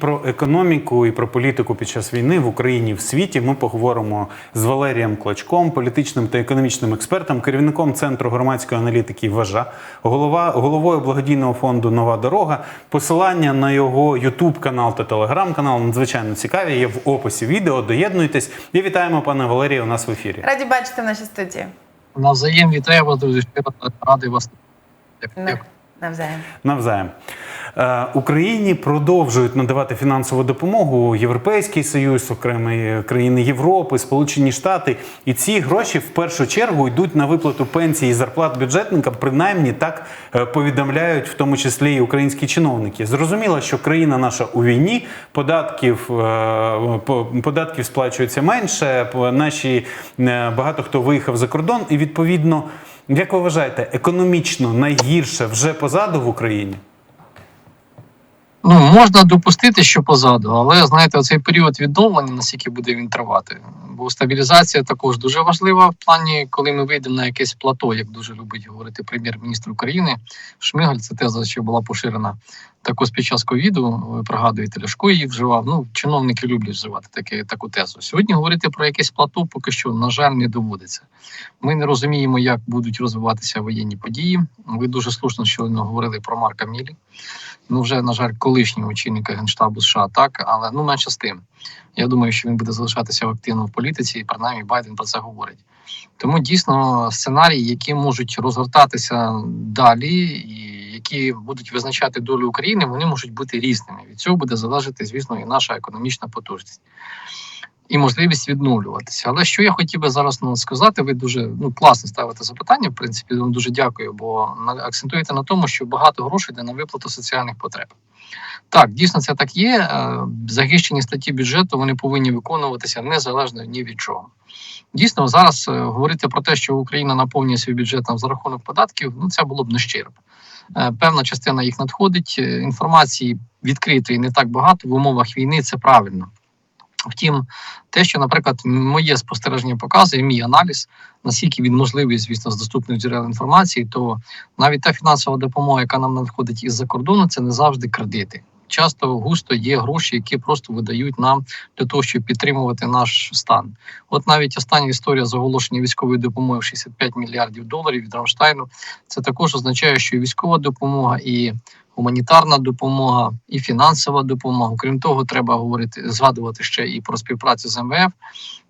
Про економіку і про політику під час війни в Україні і в світі ми поговоримо з Валерієм Клочком, політичним та економічним експертом, керівником центру громадської аналітики Важа, голова головою благодійного фонду Нова дорога. Посилання на його Ютуб канал та Телеграм канал надзвичайно цікаві. Є в описі відео. Доєднуйтесь і вітаємо пане Валерію у нас в ефірі. Раді бачити в нашій студії. Навзаєм вітаю вас, друзі. Радий вас. На- Навзаєм. Навзаєм. Е, Україні продовжують надавати фінансову допомогу Європейський Союз, окремі країни Європи, Сполучені Штати. І ці гроші в першу чергу йдуть на виплату пенсій і зарплат бюджетникам. Принаймні так е, повідомляють, в тому числі і українські чиновники. Зрозуміло, що країна наша у війні, податків, е, по- податків сплачується менше. Наші е, багато хто виїхав за кордон, і відповідно. Як ви вважаєте, економічно найгірше вже позаду в Україні? Ну, можна допустити, що позаду, але знаєте, цей період відновлення, наскільки буде він тривати. Бо стабілізація також дуже важлива в плані, коли ми вийдемо на якесь плато, як дуже любить говорити прем'єр-міністр України Шмигаль. Це теза, що була поширена також під час ковіду. Ви пригадуєте, Ляшко її вживав. Ну, чиновники люблять вживати таке, таку тезу. Сьогодні говорити про якесь плато поки що, на жаль, не доводиться. Ми не розуміємо, як будуть розвиватися воєнні події. Ви дуже слушно щойно говорили про Марка Мілі. Ну, вже, на жаль, колишнього очільника Генштабу США, так, але ну менше з тим. Я думаю, що він буде залишатися активно в політиці, і принаймні Байден про це говорить. Тому дійсно сценарії, які можуть розгортатися далі, і які будуть визначати долю України, вони можуть бути різними. Від цього буде залежати, звісно, і наша економічна потужність. І можливість відновлюватися. Але що я хотів би зараз ну, сказати, ви дуже ну класно ставите запитання. В принципі, вам дуже дякую, бо акцентуєте на тому, що багато грошей йде на виплату соціальних потреб. Так, дійсно, це так є. Е, Захищені статті бюджету вони повинні виконуватися незалежно ні від чого. Дійсно, зараз е, говорити про те, що Україна наповнює свій бюджет там за рахунок податків, ну це було б нещиро. Е, Певна частина їх надходить. Інформації відкритої не так багато в умовах війни. Це правильно. Втім, те, що, наприклад, моє спостереження показує, мій аналіз, наскільки він можливий, звісно, з доступних джерел інформації, то навіть та фінансова допомога, яка нам надходить із-за кордону, це не завжди кредити. Часто густо є гроші, які просто видають нам для того, щоб підтримувати наш стан. От навіть остання історія з оголошення військової допомоги в 65 мільярдів доларів від Рамштайну. Це також означає, що військова допомога, і гуманітарна допомога, і фінансова допомога. Крім того, треба говорити згадувати ще і про співпрацю з МВФ,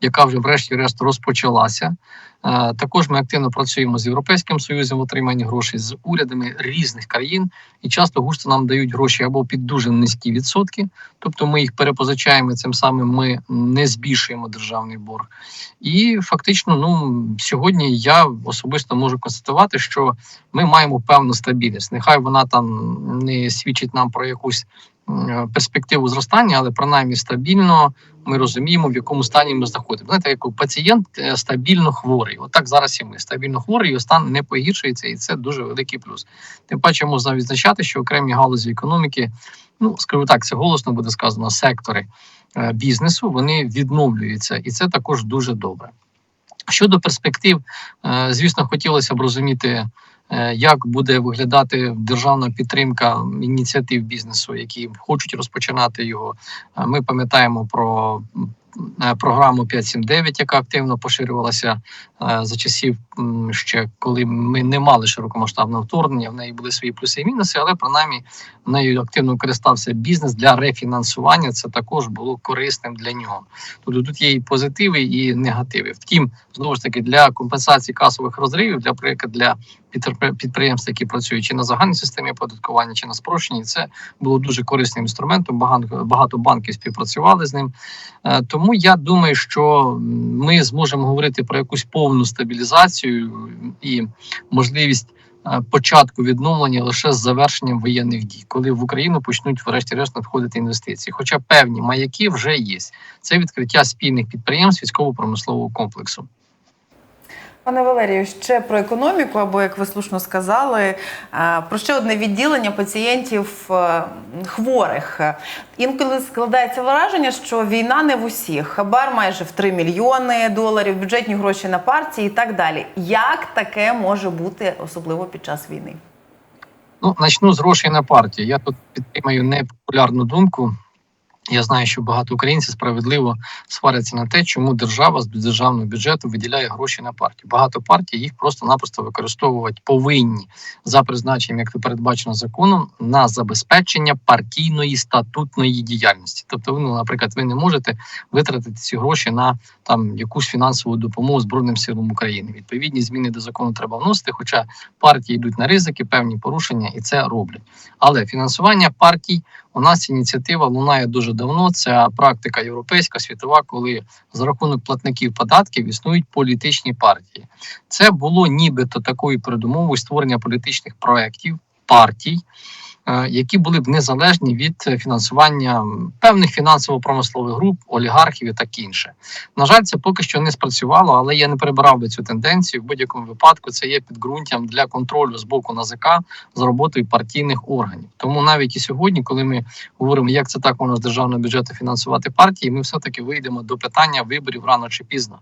яка вже врешті-решт розпочалася. Також ми активно працюємо з Європейським Союзом в отриманні грошей з урядами різних країн, і часто густо нам дають гроші або під дуже низькі відсотки, тобто ми їх перепозичаємо. Цим самим ми не збільшуємо державний борг. І фактично, ну сьогодні я особисто можу констатувати, що ми маємо певну стабільність. Нехай вона там не свідчить нам про якусь перспективу зростання, але принаймні стабільно ми розуміємо, в якому стані ми знаходимо. Знаєте, як пацієнт е, стабільно хворий. Отак зараз і ми стабільно хворий, його стан не погіршується, і це дуже великий плюс. Тим паче можна відзначати, що окремі галузі економіки, ну скажу так, це голосно буде сказано, сектори е, бізнесу вони відновлюються, і це також дуже добре. Щодо перспектив, е, звісно, хотілося б розуміти, е, як буде виглядати державна підтримка ініціатив бізнесу, які хочуть розпочинати його. Е, Ми пам'ятаємо про е, програму 5.7.9, яка активно поширювалася е, за часів ще коли ми не мали широкомасштабного вторгнення. В неї були свої плюси і мінуси, але принаймні нею активно користався бізнес для рефінансування. Це також було корисним для нього. Тобто тут є і позитиви, і негативи. Втім, знову ж таки, для компенсації касових розривів, для наприклад, для підприємств, які працюють чи на загальній системі оподаткування, чи на спрощенні, це було дуже корисним інструментом. Багато багато банків співпрацювали з ним. Е, Тому я думаю, що ми зможемо говорити про якусь повну стабілізацію і можливість. е, Початку відновлення лише з завершенням воєнних дій, коли в Україну почнуть врешті-решт надходити інвестиції. Хоча певні маяки вже є. Це відкриття спільних підприємств військово-промислового комплексу. Пане Валерію, ще про економіку, або як ви слушно сказали, е, про ще одне відділення пацієнтів е, хворих. Інколи складається враження, що війна не в усіх. Хабар майже в 3 мільйони доларів, бюджетні гроші на партії і так далі. Як таке може бути, особливо під час війни? Ну, начну з грошей на партію. Я тут підтримаю непопулярну думку. Я знаю, що багато українців справедливо сваряться на те, чому держава з державного бюджету виділяє гроші на партію. Багато партій їх просто-напросто використовувати повинні за призначенням, як це передбачено законом, на забезпечення партійної статутної діяльності. Тобто, ви, ну, наприклад, ви не можете витратити ці гроші на там якусь фінансову допомогу Збройним силам України. Відповідні зміни до закону треба вносити, хоча партії йдуть на ризики, певні порушення, і це роблять. Але фінансування партій у нас ініціатива лунає дуже давно. Це практика європейська, світова, коли за рахунок платників податків існують політичні партії. Це було нібито такою передумовою створення політичних проєктів, партій, які були б незалежні від е, фінансування певних фінансово-промислових груп, олігархів і так інше. На жаль, це поки що не спрацювало, але я не перебирав би цю тенденцію. В будь-якому випадку це є підґрунтям для контролю з боку НАЗК за роботою партійних органів. Тому навіть і сьогодні, коли ми говоримо, як це так можна з державного бюджету фінансувати партії, ми все таки вийдемо до питання виборів рано чи пізно.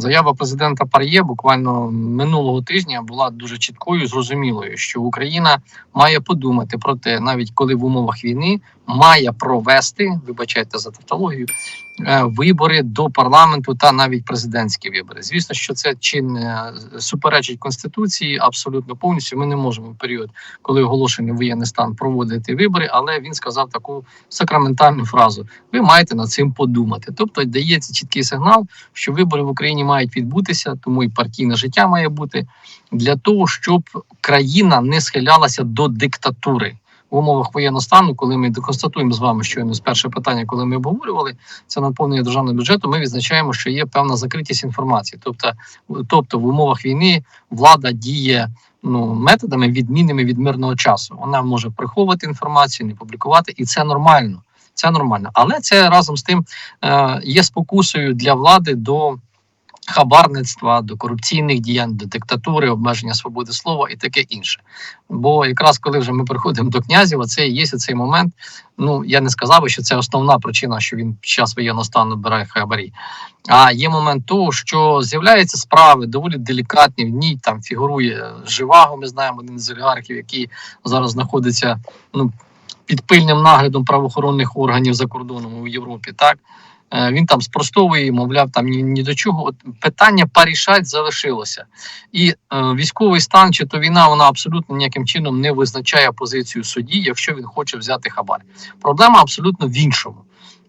Заява президента Пар'є буквально минулого тижня була дуже чіткою, зрозумілою, що Україна має подумати про те, навіть коли в умовах війни має провести, вибачайте за тавтологію, е, вибори до парламенту та навіть президентські вибори. Звісно, що це чи не суперечить конституції абсолютно повністю. Ми не можемо в період, коли оголошений воєнний стан, проводити вибори. Але він сказав таку сакраментальну фразу: ви маєте над цим подумати. Тобто дається чіткий сигнал, що вибори в Україні мають відбутися, тому і партійне життя має бути для того, щоб країна не схилялася до диктатури. В умовах воєнного стану, коли ми констатуємо з вами щойно з перше питання, коли ми обговорювали це наповнення державного бюджету, ми відзначаємо, що є певна закритість інформації. Тобто, тобто в умовах війни влада діє ну методами відмінними від мирного часу. Вона може приховувати інформацію, не публікувати, і це нормально. Це нормально, але це разом з тим е, є спокусою для влади до хабарництва, до корупційних діянь, до диктатури, обмеження свободи слова і таке інше. Бо якраз коли вже ми приходимо до князів, це є цей момент. Ну я не сказав би, що це основна причина, що він під час воєнного стану бере хабарі. А є момент того, що з'являються справи доволі делікатні. В ній там фігурує Живаго. Ми знаємо один з олігархів, який зараз знаходиться ну під пильним наглядом правоохоронних органів за кордоном у Європі. Так він там спростовує, мовляв, там ні, ні до чого. От питання порішать залишилося, і е, військовий стан чи то війна вона абсолютно ніяким чином не визначає позицію судді, якщо він хоче взяти хабар. Проблема абсолютно в іншому.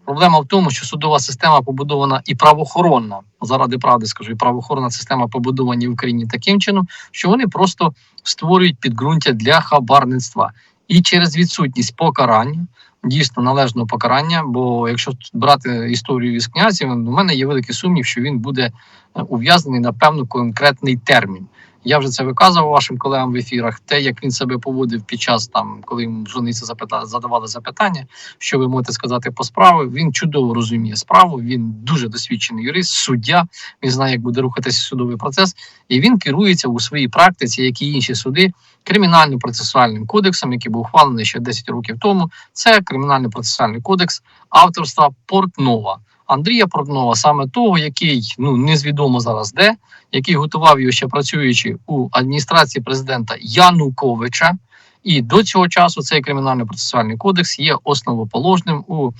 Проблема в тому, що судова система побудована і правоохоронна, заради правди скажу, і правоохоронна система побудовані в Україні таким чином, що вони просто створюють підґрунтя для хабарництва. І через відсутність покарання, дійсно належного покарання. Бо якщо брати історію із князів, у мене є великий сумнів, що він буде ув'язаний ув'язнений на певно конкретний термін. Я вже це виказував вашим колегам в ефірах. Те, як він себе поводив під час там, коли йому журналісти запитали, задавали запитання, що ви можете сказати по справі. Він чудово розуміє справу. Він дуже досвідчений юрист, суддя. Він знає, як буде рухатися судовий процес, і він керується у своїй практиці, як і інші суди, кримінально-процесуальним кодексом, який був ухвалений ще 10 років тому. Це кримінально-процесуальний кодекс авторства Портнова. Андрія Портнова, саме того, який ну незвідомо зараз де, який готував його ще працюючи у адміністрації президента Януковича. І до цього часу цей кримінальний процесуальний кодекс є основоположним у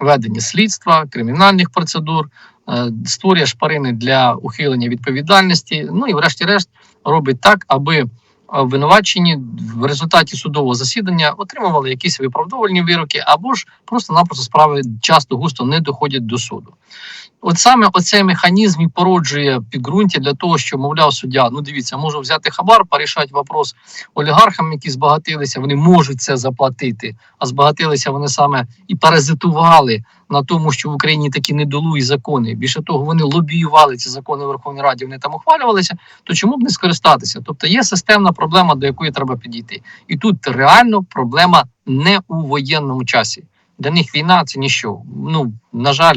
веденні слідства, кримінальних процедур, е, створює шпарини для ухилення відповідальності. Ну і, врешті-решт, робить так, аби обвинувачені в результаті судового засідання отримували якісь виправдовувальні вироки, або ж просто-напросто справи часто густо не доходять до суду. От саме оцей механізм і породжує підґрунтя для того, що мовляв суддя, ну дивіться, можу взяти хабар, порішати вопрос олігархам, які збагатилися, вони можуть це заплатити, а збагатилися вони саме і паразитували на тому, що в Україні такі недолугі закони. Більше того, вони лобіювали ці закони в Верховній Раді, вони там ухвалювалися. То чому б не скористатися? Тобто є системна проблема, до якої треба підійти, і тут реально проблема не у воєнному часі. Для них війна це ніщо. Ну на жаль.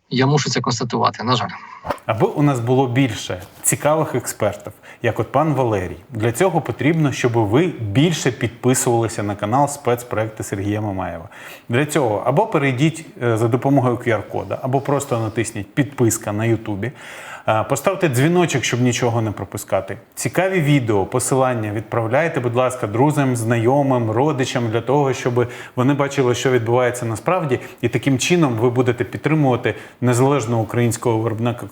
Я мушу це констатувати. На жаль. Аби у нас було більше цікавих експертів, як от пан Валерій, для цього потрібно, щоб ви більше підписувалися на канал спецпроекти Сергія Мамаєва. Для цього або перейдіть е, за допомогою QR-кода, або просто натисніть підписка на Ютубі. Е, Поставте дзвіночок, щоб нічого не пропускати. Цікаві відео, посилання відправляйте, будь ласка, друзям, знайомим, родичам для того, щоб вони бачили, що відбувається насправді, і таким чином ви будете підтримувати незалежного українського виробника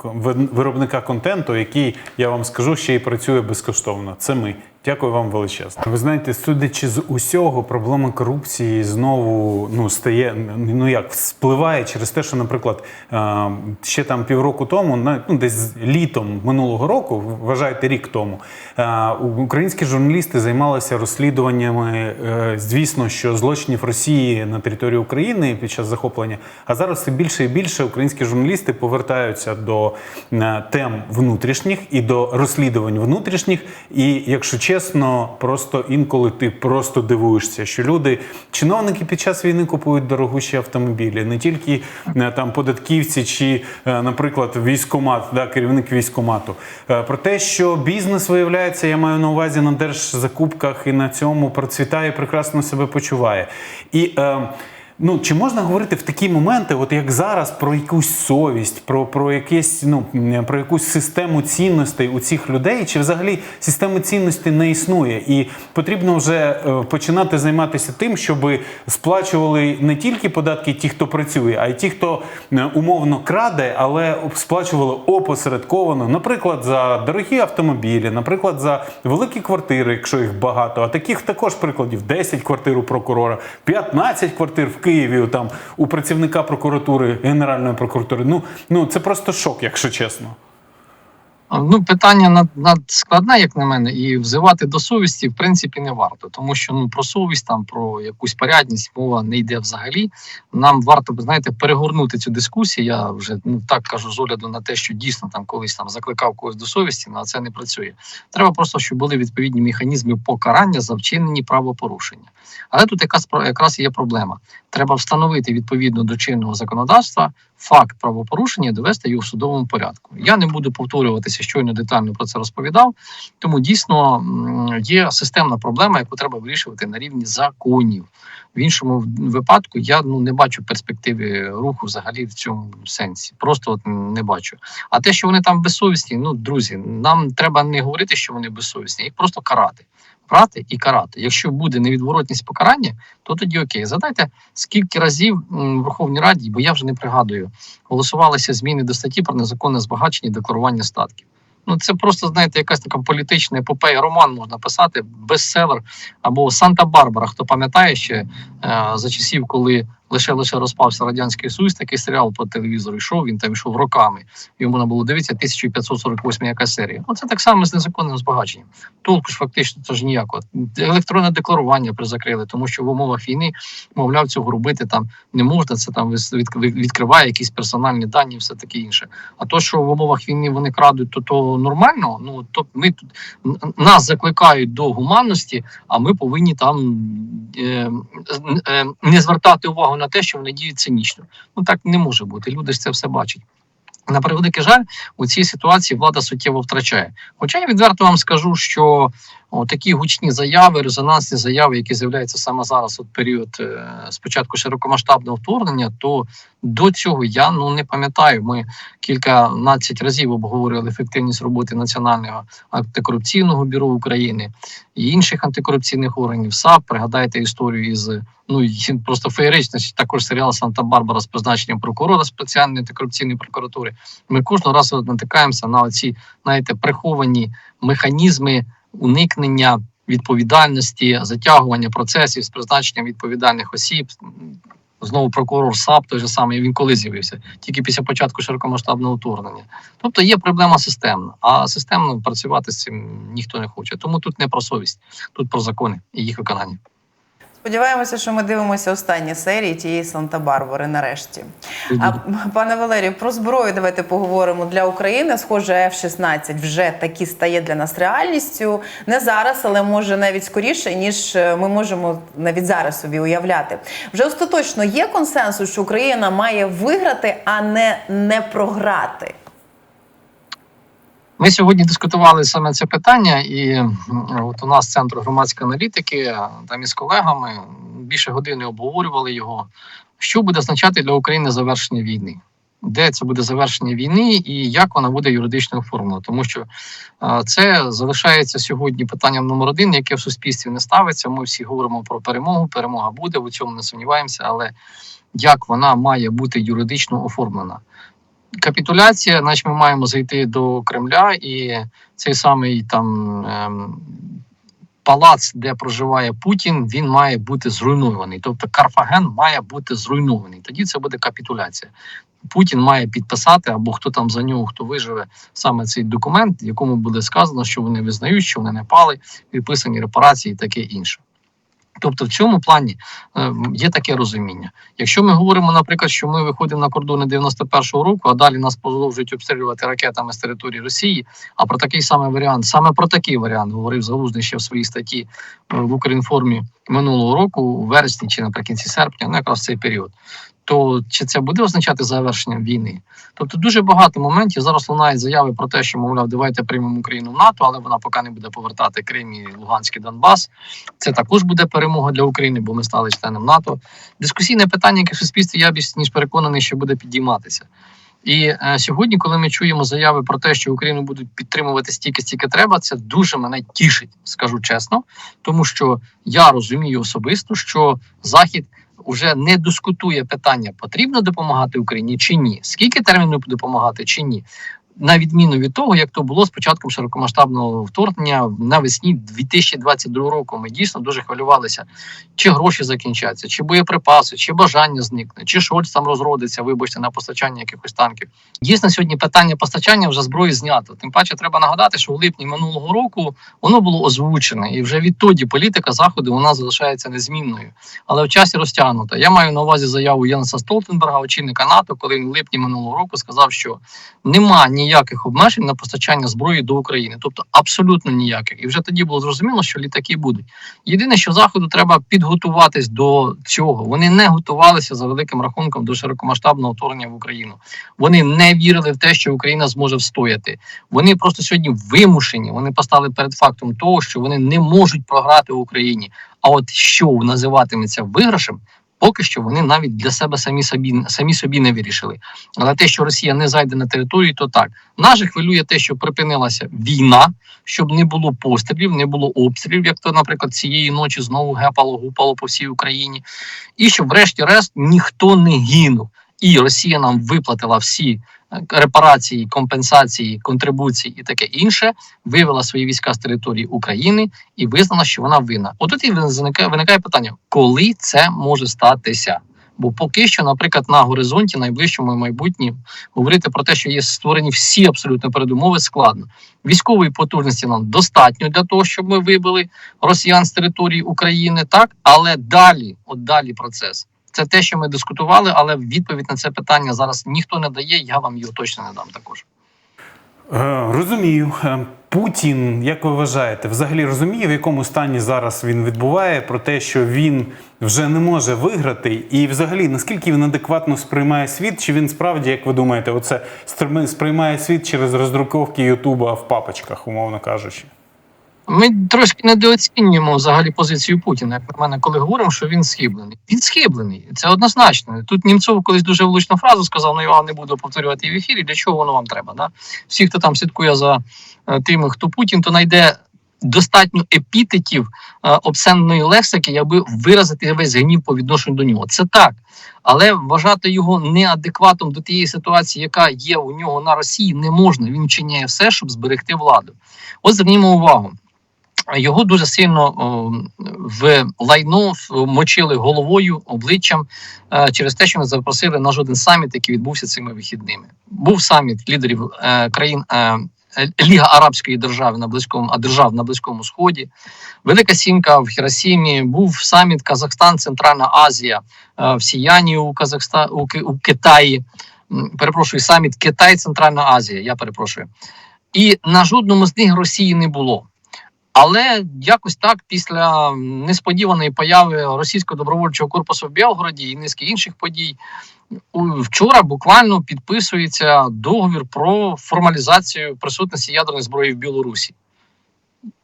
виробника контенту, який я вам скажу, ще й працює безкоштовно. Це ми. Дякую вам величезно. Ви знаєте, судячи з усього, проблема корупції знову ну стає ну як спливає через те, що, наприклад, е, ще там півроку тому, ну десь літом минулого року, вважайте рік тому, е, українські журналісти займалися розслідуваннями, е, звісно, що злочинів Росії на території України під час захоплення. А зараз все більше і більше українські журналісти повертаються до тем внутрішніх і до розслідувань внутрішніх. І якщо чесно, просто інколи ти просто дивуєшся, що люди, чиновники під час війни купують дорогущі автомобілі, не тільки е, там податківці чи, е, наприклад, військомат, да, керівник військомату. Е, Про те, що бізнес виявляється, я маю на увазі на держзакупках і на цьому процвітає, прекрасно себе почуває. І Ну, чи можна говорити в такі моменти, от як зараз, про якусь совість, про, про якесь, ну, про якусь систему цінностей у цих людей, чи взагалі системи цінностей не існує? І потрібно вже е, починати займатися тим, щоб сплачували не тільки податки ті, хто працює, а й ті, хто е, умовно краде, але сплачували опосередковано, наприклад, за дорогі автомобілі, наприклад, за великі квартири, якщо їх багато. А таких також прикладів: 10 квартир у прокурора, 15 квартир в Києві там у працівника прокуратури, Генеральної прокуратури. Ну, ну це просто шок, якщо чесно. Ну, питання над, надскладне, як на мене, і взивати до совісті, в принципі, не варто, тому що ну про совість, там про якусь порядність мова не йде взагалі. Нам варто знаєте, перегорнути цю дискусію. Я вже ну так кажу з огляду на те, що дійсно там колись там закликав когось до совісті, ну, а це не працює. Треба просто, щоб були відповідні механізми покарання за вчинені правопорушення. Але тут якраз якраз є проблема. Треба встановити відповідно до чинного законодавства факт правопорушення, довести його в судовому порядку. Я не буду повторюватися, щойно детально про це розповідав. Тому дійсно є системна проблема, яку треба вирішувати на рівні законів. В іншому випадку я ну не бачу перспективи руху взагалі в цьому сенсі. Просто от не бачу. А те, що вони там безсовісні, ну друзі, нам треба не говорити, що вони безсовісні, їх просто карати. Брати і карати. Якщо буде невідворотність покарання, то тоді окей. Задайте скільки разів в Верховній Раді, бо я вже не пригадую, голосувалися зміни до статті про незаконне збагачення і декларування статків. Ну це просто знаєте, якась така політична епопея, роман можна писати, бестселер або Санта-Барбара. Хто пам'ятає ще е, за часів, коли лише лише розпався радянський союз, такий серіал по телевізору йшов. Він там йшов роками. Йому можна було дивитися 1548 яка серія. Оце так само з незаконним збагаченням. Толку ж фактично це ж ніякого. Електронне декларування призакрили, тому що в умовах війни, мовляв, цього робити там не можна. Це там відкриває якісь персональні дані, все таке інше. А то, що в умовах війни вони крадуть, то то нормально. Ну то ми тут нас закликають до гуманності, а ми повинні там е, е, не звертати увагу на те, що вони діють цинічно. Ну так не може бути. Люди ж це все бачать. На превеликий жаль, у цій ситуації влада суттєво втрачає. Хоча я відверто вам скажу, що о, такі гучні заяви, резонансні заяви, які з'являються саме зараз, от період е, спочатку широкомасштабного вторгнення, то до цього я ну не пам'ятаю. Ми кільканадцять разів обговорювали ефективність роботи Національного антикорупційного бюро України і інших антикорупційних органів. САП пригадайте історію із ну просто феєрично також серіал Санта-Барбара з призначенням прокурора спеціальної антикорупційної прокуратури. Ми кожного разу натикаємося на оці, знаєте, приховані механізми уникнення відповідальності, затягування процесів з призначенням відповідальних осіб. Знову прокурор САП той же самий він коли з'явився, тільки після початку широкомасштабного вторгнення. Тобто є проблема системна, а системно працювати з цим ніхто не хоче. Тому тут не про совість, тут про закони і їх виконання. Сподіваємося, що ми дивимося останні серії тієї Санта-Барбари нарешті. А, пане Валерію, про зброю давайте поговоримо для України. Схоже, F-16 вже таки стає для нас реальністю. Не зараз, але може навіть скоріше, ніж е, ми можемо навіть зараз собі уявляти. Вже остаточно є консенсус, що Україна має виграти, а не не програти. Ми сьогодні дискутували саме це питання, і от у нас центр громадської аналітики там із колегами більше години обговорювали його. Що буде означати для України завершення війни? Де це буде завершення війни і як вона буде юридично оформлена? Тому що це залишається сьогодні питанням номер один, яке в суспільстві не ставиться. Ми всі говоримо про перемогу. Перемога буде, у цьому не сумніваємося, але як вона має бути юридично оформлена? Капітуляція, значить ми маємо зайти до Кремля, і цей самий там ем, палац, де проживає Путін, він має бути зруйнований. Тобто Карфаген має бути зруйнований. Тоді це буде капітуляція. Путін має підписати або хто там за нього, хто виживе саме цей документ, в якому буде сказано, що вони визнають, що вони не пали, відписані репарації і таке інше. Тобто, в цьому плані е, є таке розуміння. Якщо ми говоримо, наприклад, що ми виходимо на кордони 91-го року, а далі нас продовжують обстрілювати ракетами з території Росії. А про такий самий варіант, саме про такий варіант говорив Залужний ще в своїй статті е, в Українформі минулого року, у вересні чи наприкінці серпня, ну якраз цей період. То чи це буде означати завершення війни? Тобто дуже багато моментів зараз лунають заяви про те, що мовляв, давайте приймемо Україну в НАТО, але вона поки не буде повертати Крим і Луганський Донбас. Це також буде перемога для України, бо ми стали членом НАТО. Дискусійне питання, яке в суспільстві я більш ніж переконаний, що буде підійматися. І е, сьогодні, коли ми чуємо заяви про те, що Україну будуть підтримувати стільки, стільки треба, це дуже мене тішить, скажу чесно, тому що я розумію особисто, що Захід вже не дискутує питання, потрібно допомагати Україні чи ні, скільки терміну допомагати чи ні. На відміну від того, як то було з початком широкомасштабного вторгнення навесні 2022 року, ми дійсно дуже хвилювалися, чи гроші закінчаться, чи боєприпаси, чи бажання зникне, чи Шольц там розродиться, вибачте, на постачання якихось танків. Дійсно, сьогодні питання постачання вже зброї знято. Тим паче, треба нагадати, що в липні минулого року воно було озвучене, і вже відтоді політика заходу вона залишається незмінною, але в часі розтягнута. Я маю на увазі заяву Єнса Столтенберга, очільника НАТО, коли він в липні минулого року сказав, що нема ніяких обмежень на постачання зброї до України, тобто абсолютно ніяких. І вже тоді було зрозуміло, що літаки будуть. Єдине, що заходу треба підготуватись до цього. Вони не готувалися за великим рахунком до широкомасштабного вторгнення в Україну. Вони не вірили в те, що Україна зможе встояти. Вони просто сьогодні вимушені. Вони постали перед фактом того, що вони не можуть програти в Україні. А от що називатиметься виграшем, поки що вони навіть для себе самі собі самі собі не вирішили. Але те, що Росія не зайде на територію, то так. Нас же хвилює те, що припинилася війна, щоб не було пострілів, не було обстрілів, як то, наприклад, цієї ночі знову гепало, гупало по всій Україні, і щоб, врешті-решт, ніхто не гинув. І Росія нам виплатила всі е, репарації, компенсації, контрибуції і таке інше, вивела свої війська з території України і визнала, що вона винна. Отут і виникає, виникає питання, коли це може статися. Бо поки що, наприклад, на горизонті, найближчому майбутнє, говорити про те, що є створені всі абсолютно передумови, складно. Військової потужності нам достатньо для того, щоб ми вибили росіян з території України, так але далі, от далі процес. Це те, що ми дискутували, але відповідь на це питання зараз ніхто не дає. Я вам його точно не дам також. Е, Розумію. Е, Путін, як ви вважаєте, взагалі розуміє, в якому стані зараз він відбуває про те, що він вже не може виграти, і взагалі наскільки він адекватно сприймає світ, чи він справді, як ви думаєте, оце сприймає світ через роздруковки Ютуба в папочках, умовно кажучи? Ми трошки недооцінюємо взагалі позицію Путіна. Як на мене, коли говоримо, що він схиблений. Він схиблений, це однозначно. Тут Німцов колись дуже влучну фразу сказав, ну я вам не буду повторювати в ефірі. Для чого воно вам треба? Да? Всі, хто там слідкує за е, тими, хто Путін, то знайде достатньо епітетів е, обсенної лексики, аби виразити весь гнів по відношенню до нього. Це так. Але вважати його неадекватом до тієї ситуації, яка є у нього на Росії, не можна. Він вчиняє все, щоб зберегти владу. От звернімо увагу. Його дуже сильно в лайно мочили головою, обличчям е, через те, що не запросили на жоден саміт, який відбувся цими вихідними. Був саміт лідерів е, країн е, Ліга Арабської держави на близькому, а держав на близькому сході. Велика сімка в Хіросімі, був саміт Казахстан, Центральна Азія в Сіяні у Казахста у, Ки- у Китаї. Перепрошую, саміт Китай, Центральна Азія. Я перепрошую. І на жодному з них Росії не було. Але якось так, після несподіваної появи російського добровольчого корпусу в Білгороді і низки інших подій, вчора буквально підписується договір про формалізацію присутності ядерної зброї в Білорусі.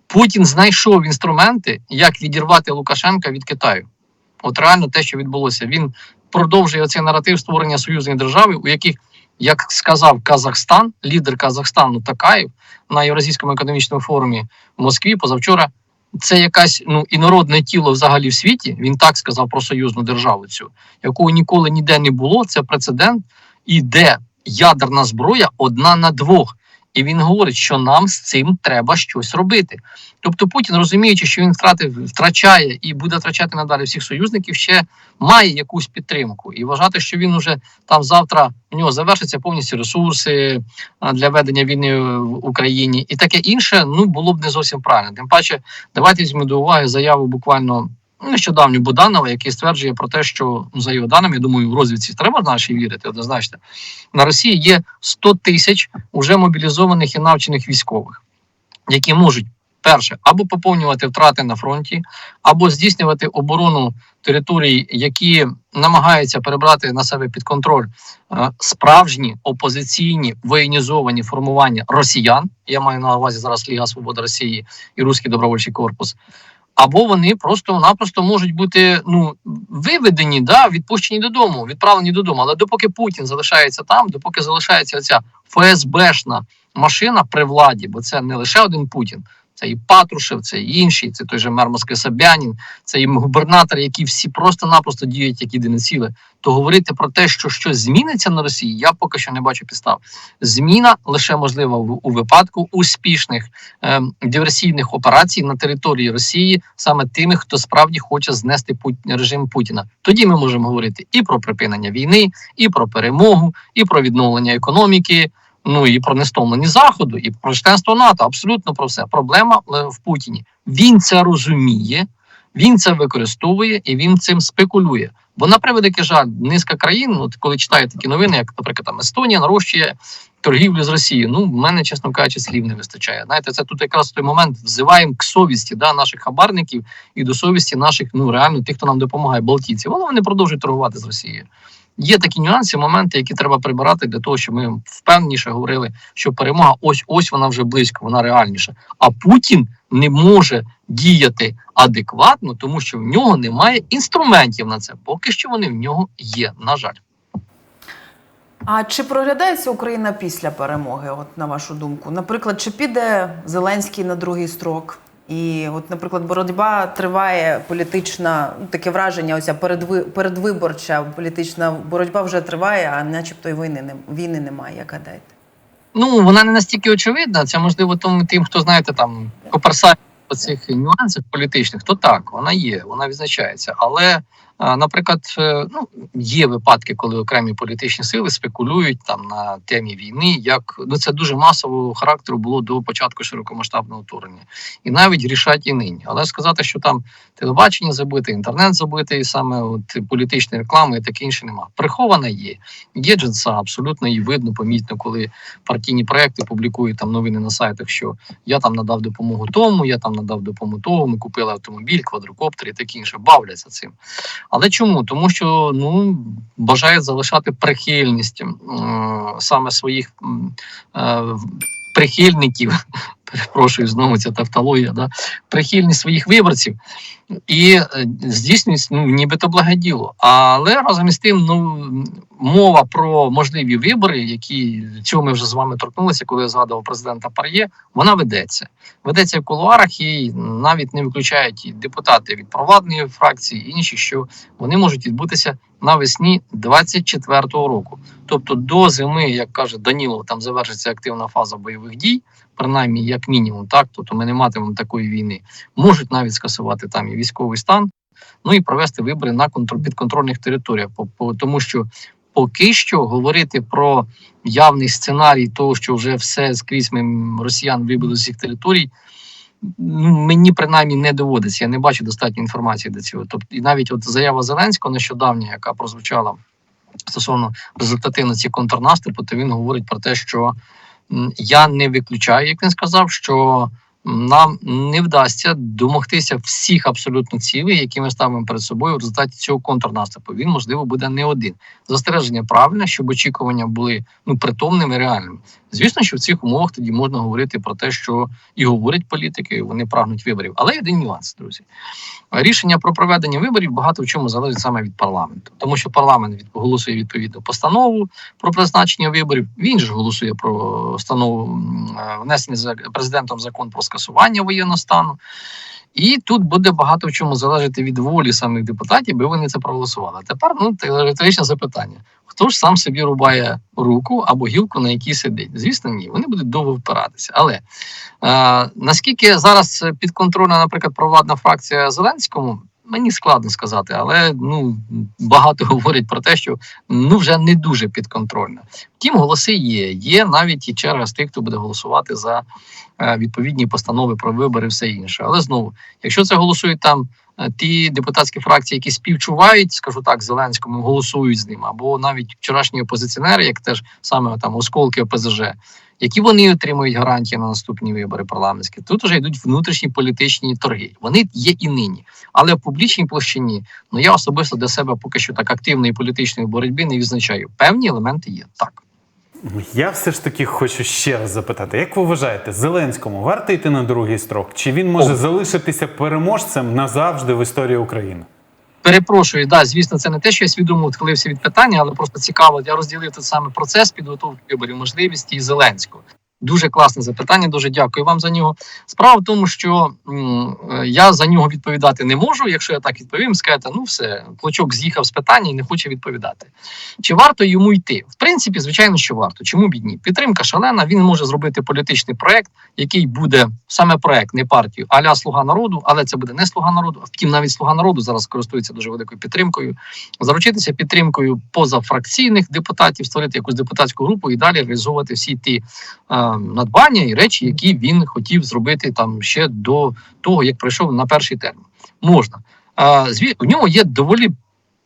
Путін знайшов інструменти, як відірвати Лукашенка від Китаю. От реально те, що відбулося. Він продовжує оцей наратив створення союзної держави, у яких, як сказав Казахстан, лідер Казахстану Такаєв на Євразійському економічному форумі в Москві позавчора. Це якась ну інородне тіло взагалі в світі. Він так сказав про союзну державу цю, якого ніколи ніде не було. Це прецедент, і де ядерна зброя одна на двох. І він говорить, що нам з цим треба щось робити. Тобто Путін, розуміючи, що він втратив, втрачає і буде втрачати надалі всіх союзників, ще має якусь підтримку. І вважати, що він уже там завтра у нього завершаться повністю ресурси для ведення війни в Україні і таке інше, ну було б не зовсім правильно. Тим паче, давайте візьмемо до уваги заяву буквально нещодавню Буданова, який стверджує про те, що ну, за його даними, я думаю, в розвідці треба нашій вірити однозначно. На Росії є 100 тисяч уже мобілізованих і навчених військових, які можуть. Перше, або поповнювати втрати на фронті, або здійснювати оборону територій, які намагаються перебрати на себе під контроль е, справжні опозиційні воєнізовані формування росіян. Я маю на увазі зараз Ліга Свобода Росії і Руський добровольчий корпус. Або вони просто-напросто можуть бути ну виведені, да, відпущені додому, відправлені додому. Але допоки Путін залишається там, допоки залишається ця ФСБшна машина при владі, бо це не лише один Путін, це і Патрушев, це і інші, це той же мер Москви Собянін, це і губернатори, які всі просто-напросто діють як єдине ціле. То говорити про те, що щось зміниться на Росії, я поки що не бачу підстав. Зміна лише можлива у випадку успішних ем, диверсійних операцій на території Росії, саме тими, хто справді хоче знести Пут... режим Путіна. Тоді ми можемо говорити і про припинення війни, і про перемогу, і про відновлення економіки. Ну і про нестомлені заходу, і про членство НАТО. Абсолютно про все. Проблема е, в Путіні. Він це розуміє, він це використовує і він цим спекулює. Бо на превеликий жаль, низка країн, от коли читаю такі новини, як, наприклад, там Естонія нарощує торгівлю з Росією. Ну, в мене, чесно кажучи, слів не вистачає. Знаєте, це тут якраз той момент взиваємо к совісті да, наших хабарників і до совісті наших, ну реально тих, хто нам допомагає, балтійців. Але вони продовжують торгувати з Росією. Є такі нюанси, моменти, які треба прибирати для того, щоб ми впевненіше говорили, що перемога ось ось вона вже близько, вона реальніша. А Путін не може діяти адекватно, тому що в нього немає інструментів на це. Поки що вони в нього є. На жаль. А чи проглядається Україна після перемоги, от на вашу думку? Наприклад, чи піде Зеленський на другий строк? І, от, наприклад, боротьба триває політична, ну, таке враження, оця передви, передвиборча політична боротьба вже триває, а начебто й війни, війни немає, як гадаєте? Ну вона не настільки очевидна. Це можливо тому тим, хто знаєте там коперсає цих нюансах політичних, то так вона є, вона відзначається. Але, наприклад, е, ну є випадки, коли окремі політичні сили спекулюють там на темі війни. Як ну це дуже масового характеру було до початку широкомасштабного вторгнення, і навіть рішать і нині. Але сказати, що там телебачення забите, інтернет забитий, саме от політичної реклами і таке інше нема. Прихована є. Є джинса, абсолютно і видно, помітно, коли партійні проекти публікують там новини на сайтах, що я там надав допомогу тому, я там надав допомогу тому, ми купили автомобіль, квадрокоптер і таке інше. Бавляться цим. Але чому? Тому що ну бажають залишати прихильність м, саме своїх е, прихильників. Перепрошую знову ця тавтологія, да? прихильність своїх виборців і е, здійснюють ну, нібито благоділо. Але разом із тим, ну мова про можливі вибори, які цього ми вже з вами торкнулися, коли я згадував президента Пар'є, вона ведеться. Ведеться в кулуарах і навіть не виключають і депутати від провладної фракції, і інші, що вони можуть відбутися навесні 24-го року. Тобто до зими, як каже Данілов, там завершиться активна фаза бойових дій, принаймні як мінімум, так тобто ми не матимемо такої війни. Можуть навіть скасувати там і військовий стан, ну і провести вибори на контр- підконтрольних територіях, тому що поки що говорити про явний сценарій того, що вже все скрізь ми росіян вибили з усіх територій. Мені принаймні не доводиться. Я не бачу достатньо інформації до цього. Тобто, і навіть от заява Зеленського нещодавня, яка прозвучала стосовно результативності контрнаступу, то він говорить про те, що я не виключаю, як він сказав, що нам не вдасться домогтися всіх абсолютно цілей, які ми ставимо перед собою в результаті цього контрнаступу. Він можливо буде не один. Застереження правильне, щоб очікування були ну притомними, реальними. Звісно, що в цих умовах тоді можна говорити про те, що і говорять політики, вони прагнуть виборів. Але є один нюанс, друзі. Рішення про проведення виборів багато в чому залежить саме від парламенту, тому що парламент голосує відповідну постанову про призначення виборів. Він ж голосує про постанову м, е, за президентом закон про скасування воєнного стану. І тут буде багато в чому залежати від волі самих депутатів, би вони це проголосували. Тепер ну те- риторичне запитання: хто ж сам собі рубає руку або гілку, на якій сидить? Звісно, ні. Вони будуть довго впиратися. Але е, наскільки зараз підконтрольна, наприклад, провладна фракція Зеленському, мені складно сказати, але ну багато говорять про те, що ну вже не дуже підконтрольна. Втім, голоси є. Є навіть і черга з тих, хто буде голосувати за е, відповідні постанови про вибори, все інше. Але знову, якщо це голосують там. е, Ті депутатські фракції, які співчувають, скажу так, Зеленському, голосують з ним, або навіть вчорашні опозиціонери, як теж саме там осколки ОПЗЖ, які вони отримують гарантії на наступні вибори парламентські. Тут вже йдуть внутрішні політичні торги. Вони є і нині, але в публічній площині ну я особисто для себе поки що так активної політичної боротьби не відзначаю. Певні елементи є так. Я все ж таки хочу ще раз запитати: як ви вважаєте, Зеленському варто йти на другий строк? Чи він може О. залишитися переможцем назавжди в історії України? Перепрошую, да, звісно, це не те, що я свідомо відхилився від питання, але просто цікаво. Я розділив тут саме процес підготовки виборів, можливості і Зеленського. Дуже класне запитання. Дуже дякую вам за нього. Справа в тому, що е, я за нього відповідати не можу. Якщо я так відповім, скажете, ну все, клочок з'їхав з питання і не хоче відповідати. Чи варто йому йти? В принципі, звичайно, що варто. Чому б і ні? Підтримка шалена. Він може зробити політичний проект, який буде саме проект, не партію, аля слуга народу, але це буде не слуга народу. а Втім, навіть слуга народу зараз користується дуже великою підтримкою. Заручитися підтримкою позафракційних депутатів, створити якусь депутатську групу і далі реалізовувати всі ті е, надбання і речі, які він хотів зробити там ще до того, як пройшов на перший термін. Можна. У нього є доволі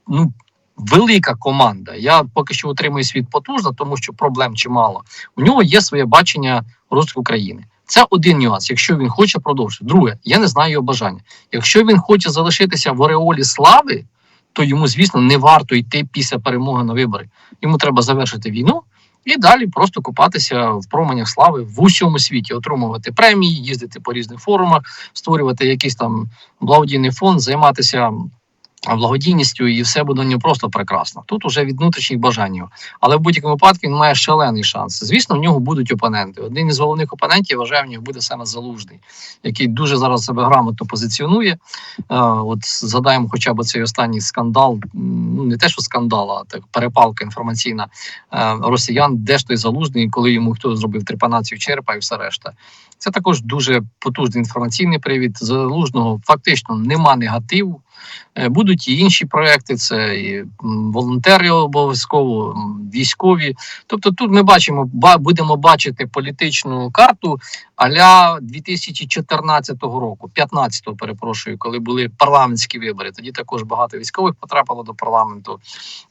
ну, велика команда. Я поки що отримую світ потужно, тому що проблем чимало. У нього є своє бачення розвитку країни. Це один нюанс, якщо він хоче продовжити. Друге, я не знаю його бажання. Якщо він хоче залишитися в ореолі слави, то йому, звісно, не варто йти після перемоги на вибори. Йому треба завершити війну і далі просто купатися в променях слави в усьому світі, отримувати премії, їздити по різних форумах, створювати якийсь там благодійний фонд, займатися благодійністю, і все буде нього просто прекрасно. Тут уже від внутрішніх бажань. Але в будь-якому випадку він має шалений шанс. Звісно, в нього будуть опоненти. Один із головних опонентів, я вважаю, в нього буде саме залужний, який дуже зараз себе грамотно позиціонує. Е, от згадаємо, хоча б цей останній скандал, ну не те, що скандал, а так перепалка інформаційна е, росіян, де ж той залужний, коли йому хто зробив трепанацію черепа і все решта. Це також дуже потужний інформаційний привід. Залужного фактично нема негативу. Е, Будуть і інші проекти, це і волонтери обов'язково, військові. Тобто, тут ми бачимо, будемо бачити політичну карту аля 2014 року, 15-го, перепрошую, коли були парламентські вибори. Тоді також багато військових потрапило до парламенту.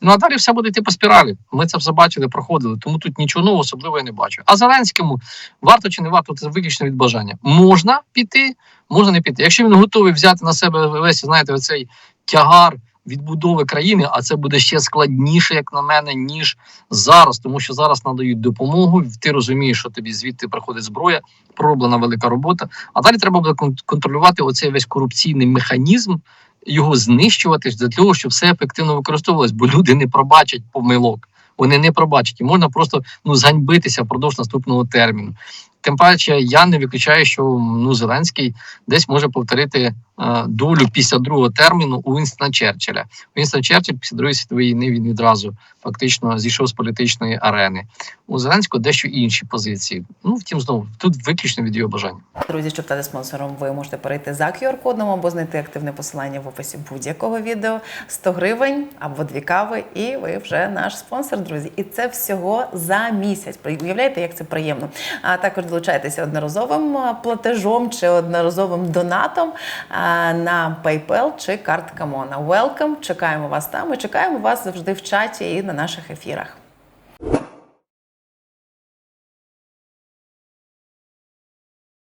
Ну а далі все буде йти по спіралі. Ми це все бачили, проходили. Тому тут нічого нового особливого я не бачу. А Зеленському варто чи не варто, це виключно від бажання. Можна піти, можна не піти. Якщо він готовий взяти на себе весь, знаєте, оцей тягар відбудови країни, а це буде ще складніше, як на мене, ніж зараз, тому що зараз надають допомогу. Ти розумієш, що тобі звідти приходить зброя, пророблена велика робота. А далі треба буде кон- контролювати оцей весь корупційний механізм. Його знищувати для того, щоб все ефективно використовувалось, бо люди не пробачать помилок. Вони не пробачать і можна просто ну зганьбитися впродовж наступного терміну. Тим паче, я не виключаю, що ну Зеленський десь може повторити е, долю після другого терміну у Вінстона Черчилля. Вінстон Черчилль після Другої світової війни він відразу фактично зійшов з політичної арени. У Зеленського дещо інші позиції. Ну втім, знову тут виключно від його бажання. Друзі, щоб стати спонсором, ви можете перейти за QR-кодом або знайти активне посилання в описі будь-якого відео. 100 гривень або дві кави, і ви вже наш спонсор, друзі. І це всього за місяць. Уявляєте, як це приємно. А також долучайтеся одноразовим платежом чи одноразовим донатом на PayPal чи картка Мона. Welcome! Чекаємо вас там і чекаємо вас завжди в чаті і на наших ефірах.